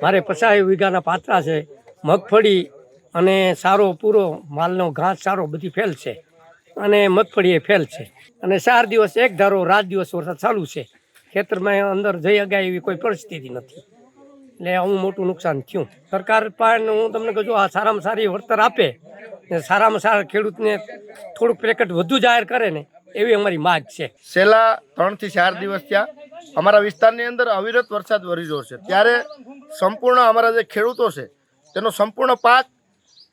મારે પચાસ વીઘાના પાત્રા છે, મગફળી અને સારો પૂરો માલનો ઘાસ સારો બધી ફેલ છે. અને મગફળી એ ફેલ છે. અને ચાર દિવસ એક ધારો, રાત દિવસ વરસાદ ચાલુ છે. ખેતરમાં અંદર જઈ અગાય એવી કોઈ પરિસ્થિતિ નથી. એટલે આવું મોટું નુકસાન થયું. સરકાર પણ હું તમને કહું આ સારામાં સારી વળતર આપે ને સારામાં સારા ખેડૂતને થોડુંક પેકેટ વધુ જાહેર કરે ને, એવી અમારી માગ છે. છેલ્લા ત્રણથી ચાર દિવસ ત્યાં અમારા વિસ્તારની અંદર અવિરત વરસાદ વરી રહ્યો છે. ત્યારે સંપૂર્ણ અમારા જે ખેડૂતો છે, તેનો સંપૂર્ણ પાક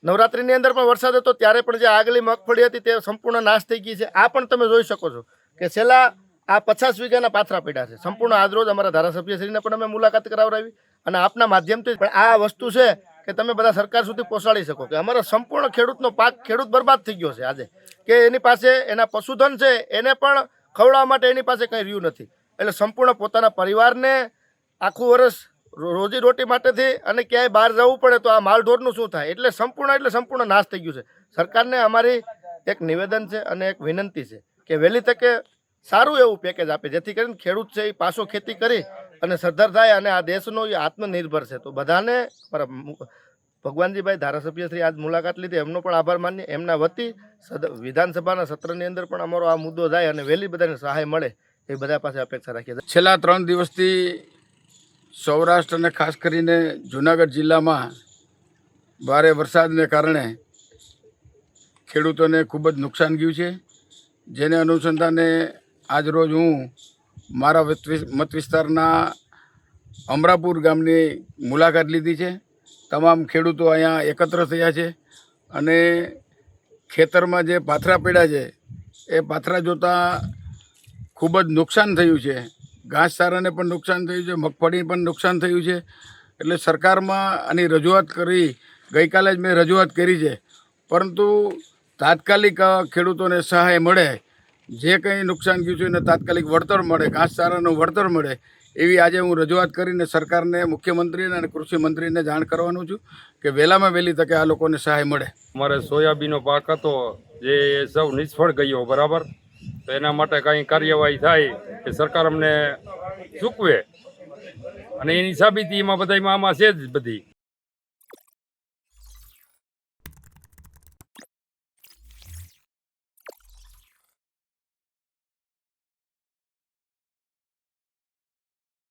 નવરાત્રિની અંદર પણ વરસાદ હતો, ત્યારે પણ જે આગલી મગફળી હતી તે સંપૂર્ણ નાશ થઈ ગઈ છે. આ પણ તમે જોઈ શકો છો કે છેલ્લા આ પચાસ વીઘાના પાથરા પડ્યા છે. સંપૂર્ણ આજરોજ અમારા ધારાસભ્યશ્રીને પણ અમે મુલાકાત કરાવડાવી અને આપના માધ્યમથી પણ આ વસ્તુ છે કે તમે બધા સરકાર સુધી પહોંચાડી શકો કે અમારો સંપૂર્ણ ખેડૂતનો પાક ખેડૂત બરબાદ થઈ ગયો છે આજે. કે એની પાસે એના પશુધન છે, એને પણ ખવડાવવા માટે એની પાસે કંઈ રહ્યું નથી. એટલે સંપૂર્ણ પોતાના પરિવારને આખું વર્ષ રોજી રોટી માટેથી અને ક્યાંય બહાર જવું પડે તો આ માલઢોરનું શું થાય? એટલે સંપૂર્ણ એટલે સંપૂર્ણ નાશ થઈ ગયું છે. સરકારને અમારી એક નિવેદન છે અને એક વિનંતી છે કે વહેલી તકે સારું એવું પેકેજ આપે, જેથી કરીને ખેડૂત છે એ પાછો ખેતી કરી અને સદ્ધર થાય અને આ દેશનો એ આત્મનિર્ભર છે. તો બધાને ભગવાનજીભાઈ ધારાસભ્ય ધારાસભ્યશ્રી આજ મુલાકાત લીધી. એમનો પણ આભાર માનીએ. એમના વતી વિધાનસભાના સત્રની અંદર પણ અમારો આ મુદ્દો જાય અને વહેલી બધાને સહાય મળે. એ બધા પાસે અપેક્ષા રાખીએ છેલ્લા ત્રણ દિવસથી સૌરાષ્ટ્ર અને ખાસ કરીને જુનાગઢ જિલ્લામાં ભારે વરસાદને કારણે ખેડૂતોને ખૂબ જ નુકસાન ગયું છે. જેને અનુસંધાને આજરોજ હું મારા મત વિસ્તારના અમરાપુર ગામની મુલાકાત લીધી છે. તમામ ખેડૂતો અહીંયા એકત્ર થયા છે અને ખેતરમાં જે પાથરા પડ્યા છે, એ પાથરા જોતાં ખૂબ જ નુકસાન થયું છે. ઘાસચારાને પણ નુકસાન થયું છે મગફળી પણ નુકસાન થયું છે. એટલે સરકારમાં આની રજૂઆત કરી, ગઈકાલે જ મેં રજૂઆત કરી છે. પરંતુ તાત્કાલિક ખેડૂતોને સહાય મળે, જે કંઈ નુકસાન ગયું છે એને તાત્કાલિક વળતર મળે, ઘાસચારાનું વળતર મળે, એવી આજે હું રજૂઆત કરીને સરકારને, મુખ્યમંત્રીને અને કૃષિ મંત્રીને જાણ કરવાનું છું કે વહેલામાં વહેલી તકે આ લોકોને સહાય મળે. અમારે સોયાબીનનો પાક હતો, જે સૌ નિષ્ફળ ગયો, બરાબર? તો એના માટે કાંઈ કાર્યવાહી થાય કે સરકાર અમને ચૂકવે. અને એની સાબિતી એમાં બધામાં આમાં છે જ બધી.